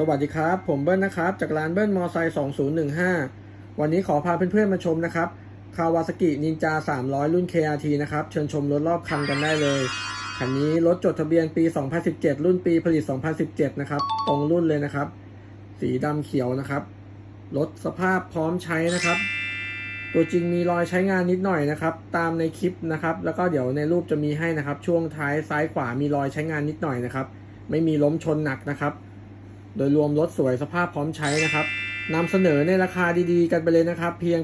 สวัสดีครับ ผมเบิ้ลนะครับ จากร้านเบิ้ลมอไซค์2015 วันนี้ขอพาเพื่อนๆมาชมนะครับคาวาสกินินจา 300 รุ่น KRT นะครับ เชิญชมรถรอบคันกันได้เลย คันนี้รถจดทะเบียนปี 2017 รุ่นปีผลิต 2017 นะครับ ตรงรุ่นเลยนะครับ สีดำเขียวนะครับ รถสภาพพร้อมใช้นะครับ ตัวจริงมีรอยใช้งานนิดหน่อยนะครับ ตามในคลิปนะครับ แล้วก็เดี๋ยวในรูปจะมีให้นะครับ ช่วงท้ายซ้ายขวามีรอยใช้งานนิดหน่อยนะครับ ไม่มีล้มชนหนักนะครับ โดยรวมรถสวยสภาพพร้อมใช้นะครับนำเสนอในราคาดีๆ กันไปเลยนะครับ เพียง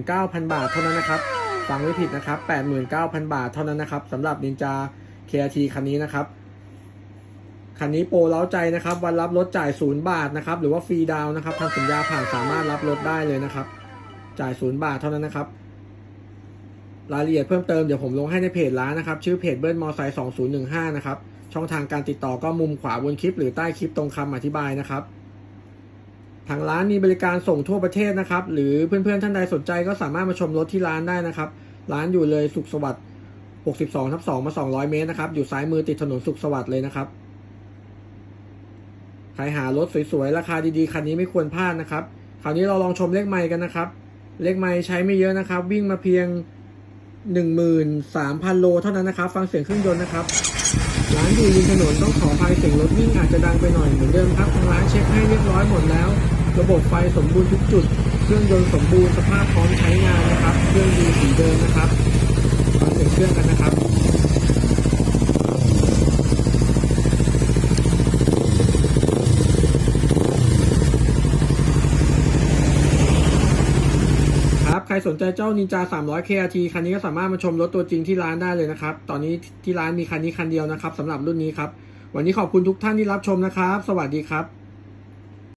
89,000 บาทเท่านั้นนะครับฟังไม่ผิดนะครับ 89,000 บาทเท่านั้นนะครับสำหรับนินจา KRT คันนี้นะครับคันนี้โปรเล้าใจนะครับวันรับรถจ่ายศูนย์บาทนะครับหรือว่าฟรีดาวน์นะครับทำสัญญาผ่านสามารถรับรถได้เลยนะครับ จ่ายศูนย์บาทเท่านั้นนะครับ รายละเอียดเพิ่มเติมเดี๋ยวผมลงให้ในเพจร้านนะครับ ชื่อเพจเบิ้ลมอไซค์2015 นะครับ ช่องทางการติดต่อก็มุมขวาบนคลิป หรือใต้คลิปตรงคำอธิบายนะครับ ทางร้านมีบริการส่งทั่วประเทศนะครับ หรือเพื่อนๆท่านใดสนใจก็สามารถมาชมรถที่ร้านได้นะครับ ร้านอยู่เลยสุขสวัสดิ์62ทับ2มา 200 เมตรนะครับ อยู่ซ้ายมือติดถนนสุขสวัสดิ์เลยนะครับ ใครหารถสวยๆ ราคาดีๆ คันนี้ไม่ควรพลาดนะครับ คราวนี้เราลองชมเลขไมค์กันนะครับ เลขไมค์ใช้ไม่เยอะนะครับ วิ่งมาเพียง 13,000 โลเท่านั้นนะครับ ฟังเสียงเครื่องยนต์นะครับร้านอยู่ริมถนนต้องขออภัยเสียงรถวิ่งอาจจะดังไปหน่อยเหมือนเดิมครับทางร้านเช็คให้เรียบร้อยหมดแล้ว ระบบไฟสมบูรณ์ทุกจุด เครื่องยนต์สมบูรณ์สภาพพร้อมใช้งานนะครับ เครื่องดีสีเดิมนะครับฟังเสียงเครื่องกันนะครับครับ ใครสนใจเจ้านินจา 300 KRT คันนี้ก็สามารถมาชมรถตัวจริงที่ร้านได้เลยนะครับ ตอนนี้ที่ร้านมีคันนี้คันเดียวนะครับสำหรับรุ่นนี้ครับ วันนี้ขอบคุณทุกท่านที่รับชมนะครับ สวัสดีครับ